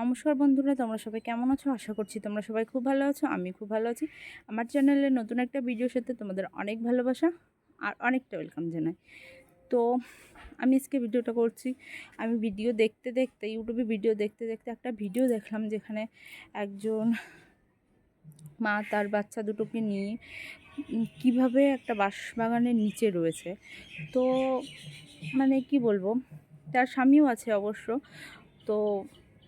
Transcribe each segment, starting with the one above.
নমস্কার বন্ধুরা, তোমরা সবাই কেমন আছো? আশা করছি তোমরা সবাই খুব ভালো আছো, আমি খুব ভালো আছি। আমার চ্যানেলে নতুন একটা ভিডিওর সাথে তোমাদের অনেক ভালোবাসা আর অনেকটা ওয়েলকাম জানাই। তো আমি আজকে ভিডিওটা করছি, আমি ভিডিও দেখতে দেখতে, ইউটিউবে ভিডিও দেখতে দেখতে একটা ভিডিও দেখলাম যেখানে একজন মা তার বাচ্চা দুটোকে নিয়ে কীভাবে একটা বাঁশবাগানের নিচে রয়েছে। তো মানে কি বলব, তার স্বামীও আছে অবশ্য, তো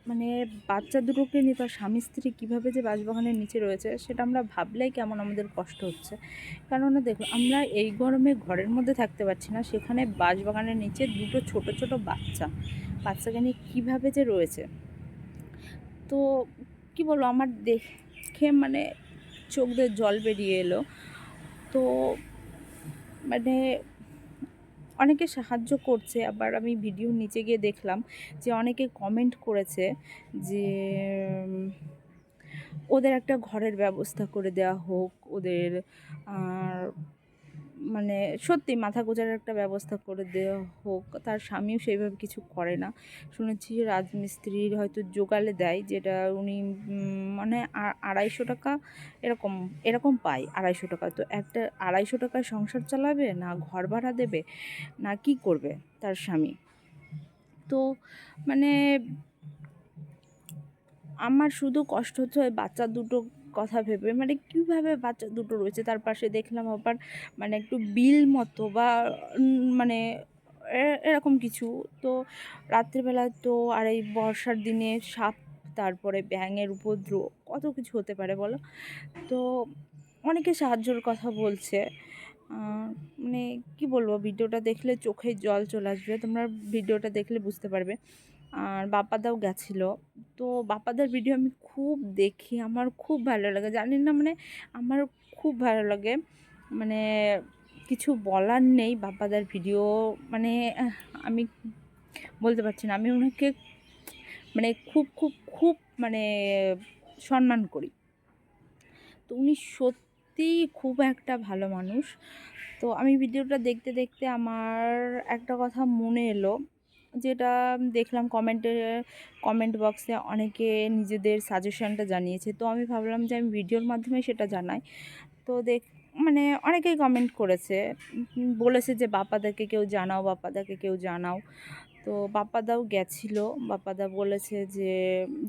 মানে বাচ্চা দুটোকে নিয়ে তার স্বামী স্ত্রী কীভাবে যে বাঁশবাগানের নিচে রয়েছে, সেটা আমরা ভাবলেই কেমন আমাদের কষ্ট হচ্ছে। কেননা দেখো আমরা এই গরমে ঘরের মধ্যে থাকতে পারছি না, সেখানে বাঁশবাগানের নিচে দুটো ছোট ছোট বাচ্চা। বাচ্চাকে নিয়ে কীভাবে যে রয়েছে। তো কি বলব, আমার দেখে মানে চোখ দিয়ে জল বেরিয়ে এলো। তো মানে অনেকে সাহায্য করছে, আবার আমি ভিডিও নিচে গিয়ে দেখলাম যে অনেকে কমেন্ট করেছে যে ওদের একটা ঘরের ব্যবস্থা করে দেওয়া হোক, ওদের, আর মানে সত্যি মাথা গোজার একটা ব্যবস্থা করে দেওয়া হোক, তার স্বামীও সেইভাবে কিছু করে না। শুনেছি যে রাজমিস্ত্রির হয়তো জোগালে দেয়, যেটা উনি মানে আড়াইশো টাকা এরকম এরকম পায় আড়াইশো টাকা। তো একটা আড়াইশো টাকায় সংসার চালাবে না ঘর ভাড়া দেবে, না কি করবে তার স্বামী? তো মানে আমার শুধু কষ্ট হচ্ছে ওই বাচ্চা দুটো কথা ভেবে মানে কীভাবে বাচ্চা দুটো রয়েছে? তার পাশে দেখলাম আবার মানে একটু বিল মতো বা মানে এরকম কিছু। তো রাত্রিবেলা তো আর এই বর্ষার দিনে সাপ, তারপরে ব্যাঙের উপদ্রব, কত কিছু হতে পারে বলো? তো অনেকে সাহায্যর কথা বলছে। মানে কি বলব, ভিডিওটা দেখলে চোখে জল চলে আসবে, তোমরা ভিডিওটা দেখলে বুঝতে পারবে। আর বাপ্পাদাও গেছিল। তো বাপ্পাদার ভিডিও আমি খুব দেখি, আমার খুব ভালো লাগে। জানি না মানে আমার খুব ভালো লাগে। মানে কিছু বলার নেই বাপ্পাদার ভিডিও মানে আমি বলতে পারছি না। আমি ওনাকে মানে খুব খুব খুব মানে সম্মান করি। তো উনি সত্যিই খুব একটা ভালো মানুষ। তো আমি ভিডিওটা দেখতে দেখতে আমার একটা কথা মনে এলো। যেটা দেখলাম কমেন্টে কমেন্ট বক্সে অনেকে নিজেদের সাজেশনটা জানিয়েছে। তো আমি ভাবলাম যে আমি ভিডিওর মাধ্যমে সেটা জানাই। তো দেখ মানে অনেকেই কমেন্ট করেছে। বলেছে যে বাপাদাকে কেউ জানাও বাপাদাকে কেউ জানাও। তো বাপ্পাদাও গেছিল। বাপ্পাদা বলেছে যে,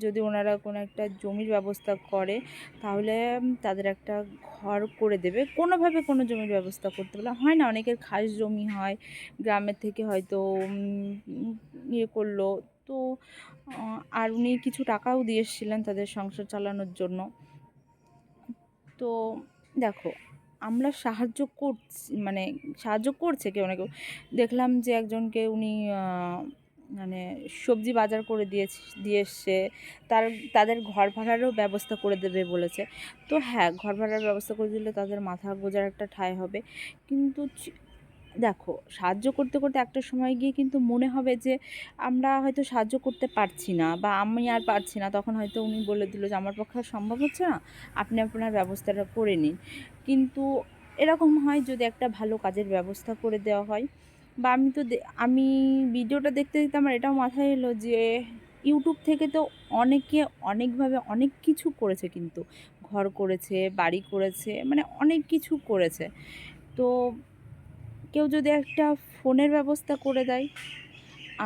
যদি ওনারা কোনো একটা জমির ব্যবস্থা করে, তাহলে তাদের একটা ঘর করে দেবে। কোনোভাবে কোনো জমির ব্যবস্থা করতে পারলে, হয় না, অনেকের খাস জমি হয় গ্রামের থেকে হয়তো ইয়ে করল। তো আর উনি কিছু টাকাও দিয়ে এসেছিলেন তাদের সংসার চালানোর জন্য। তো, দেখো আমরা সাহায্য করছি মানে সাহায্য করছে কেউ না কেউ। দেখলাম যে একজনকে উনি মানে সবজি বাজার করে দিয়ে দিয়ে এসছে। তার, তাদের ঘর ভাড়ারও ব্যবস্থা করে দেবে বলেছে। তো হ্যাঁ ঘর ভাড়ার ব্যবস্থা করে দিলে তাদের মাথা গোজার একটা ঠাঁই হবে। কিন্তু দেখো, সাহায্য করতে করতে একটা সময় গিয়ে কিন্তু মনে হবে যে আমরা হয়তো সাহায্য করতে পারছি না বা আমি আর পারছি না। তখন হয়তো উনি বলে দিল যে, আমার পক্ষে সম্ভব হচ্ছে না। আপনি আপনার ব্যবস্থাটা করে নিন। কিন্তু এরকম হয় যদি একটা ভালো কাজের ব্যবস্থা করে দেওয়া হয়। বা আমি তো আমি ভিডিওটা দেখতে দেখতে আমার এটাও মাথায় এলো যে ইউটিউব থেকে তো অনেকে অনেকভাবে অনেক কিছু করেছে কিন্তু। ঘর করেছে, বাড়ি করেছে মানে অনেক কিছু করেছে। তো কেউ যদি একটা ফোনের ব্যবস্থা করে দেয়,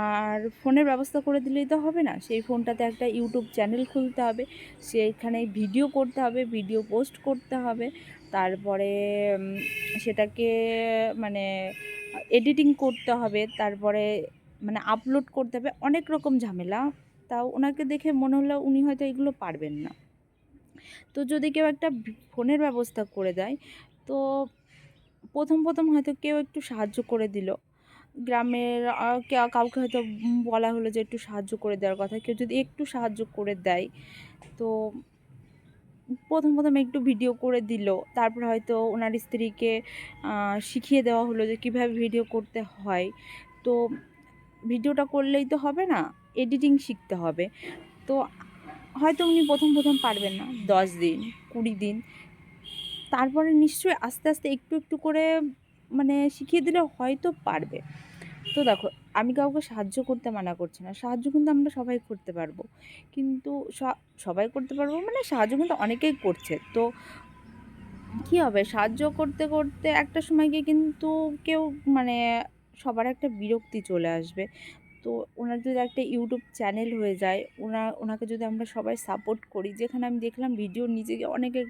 আর ফোনের ব্যবস্থা করে দিলেই তো হবে না। সেই ফোনটাতে একটা ইউটিউব চ্যানেল খুলতে হবে, সেইখানে ভিডিও করতে হবে, ভিডিও পোস্ট করতে হবে, তারপরে সেটাকে মানে এডিটিং করতে হবে, তারপরে মানে আপলোড করতে হবে, অনেক রকম ঝামেলা। তাও ওনাকে দেখে মনে হলো উনি হয়তো এগুলো পারবেন না। তো যদি কেউ একটা ফোনের ব্যবস্থা করে দেয়, তো প্রথম প্রথম হয়তো কেউ একটু সাহায্য করে দিল। গ্রামের কাউকে হয়তো বলা হলো যে একটু সাহায্য করে দেওয়ার কথা। কেউ যদি একটু সাহায্য করে দেয়, তো প্রথম প্রথম একটু ভিডিও করে দিল। তারপর হয়তো ওনার স্ত্রীকে শিখিয়ে দেওয়া হলো যে কীভাবে ভিডিও করতে হয়। তো ভিডিওটা করলেই তো হবে না, এডিটিং শিখতে হবে। তো হয়তো উনি প্রথম প্রথম পারবেন না। দশ দিন, কুড়ি দিন। তারপরে নিশ্চয়ই আস্তে আস্তে একটু একটু করে মানে শিখিয়ে দিলে হয়তো পারবে। তো দেখো, আমি কাউকে সাহায্য করতে মানা করছি না। সাহায্য কিন্তু আমরা সবাই করতে পারব। কিন্তু সবাই করতে পারব মানে সাহায্য কিন্তু অনেকেই করছে। তো কী হবে? সাহায্য করতে করতে একটা সময় গিয়ে কিন্তু কেউ মানে সবার একটা বিরক্তি চলে আসবে। তো ওনার যদি একটা ইউটিউব চ্যানেল হয়ে যায়, ওনা, ওনাকে যদি আমরা সবাই সাপোর্ট করি, যেখানে আমি দেখলাম ভিডিও গিয়ে অনেকে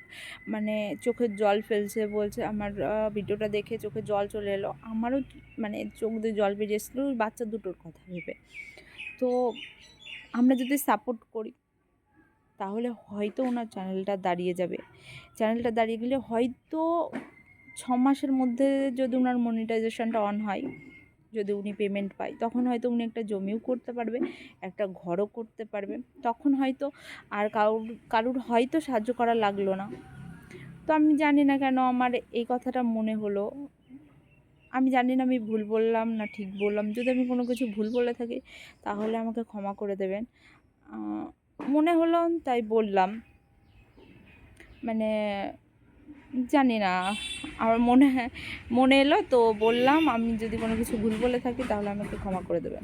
মানে চোখের জল ফেলছে, বলছে আমার ভিডিওটা দেখে চোখে জল চলে এলো। আমারও মানে চোখ দিয়ে জল বেরিয়ে এসেছিল বাচ্চা দুটোর কথা ভেবে। তো আমরা যদি সাপোর্ট করি, তাহলে হয়তো ওনার চ্যানেলটা দাঁড়িয়ে যাবে। চ্যানেলটা দাঁড়িয়ে গেলে হয়তো ছ মাসের মধ্যে যদি ওনার মনিটাইজেশনটা অন হয় যদি উনি পেমেন্ট পায়, তখন হয়তো উনি একটা জমিও করতে পারবে, একটা ঘরও করতে পারবে। তখন হয়তো আর কারুর কারুর হয়তো সাহায্য করা লাগল না। তো আমি জানি না কেন আমার এই কথাটা মনে হলো। আমি জানি না আমি ভুল বললাম না ঠিক বললাম। যদি আমি কোনো কিছু ভুল বলে থাকি, তাহলে আমাকে ক্ষমা করে দেবেন। মনে হলো তাই বললাম। মানে জানি না। আমার মনে মনে এলো তো বললাম, আমি যদি কোনো কিছু ভুল বলে থাকি তাহলে আমাকে ক্ষমা করে দেবেন।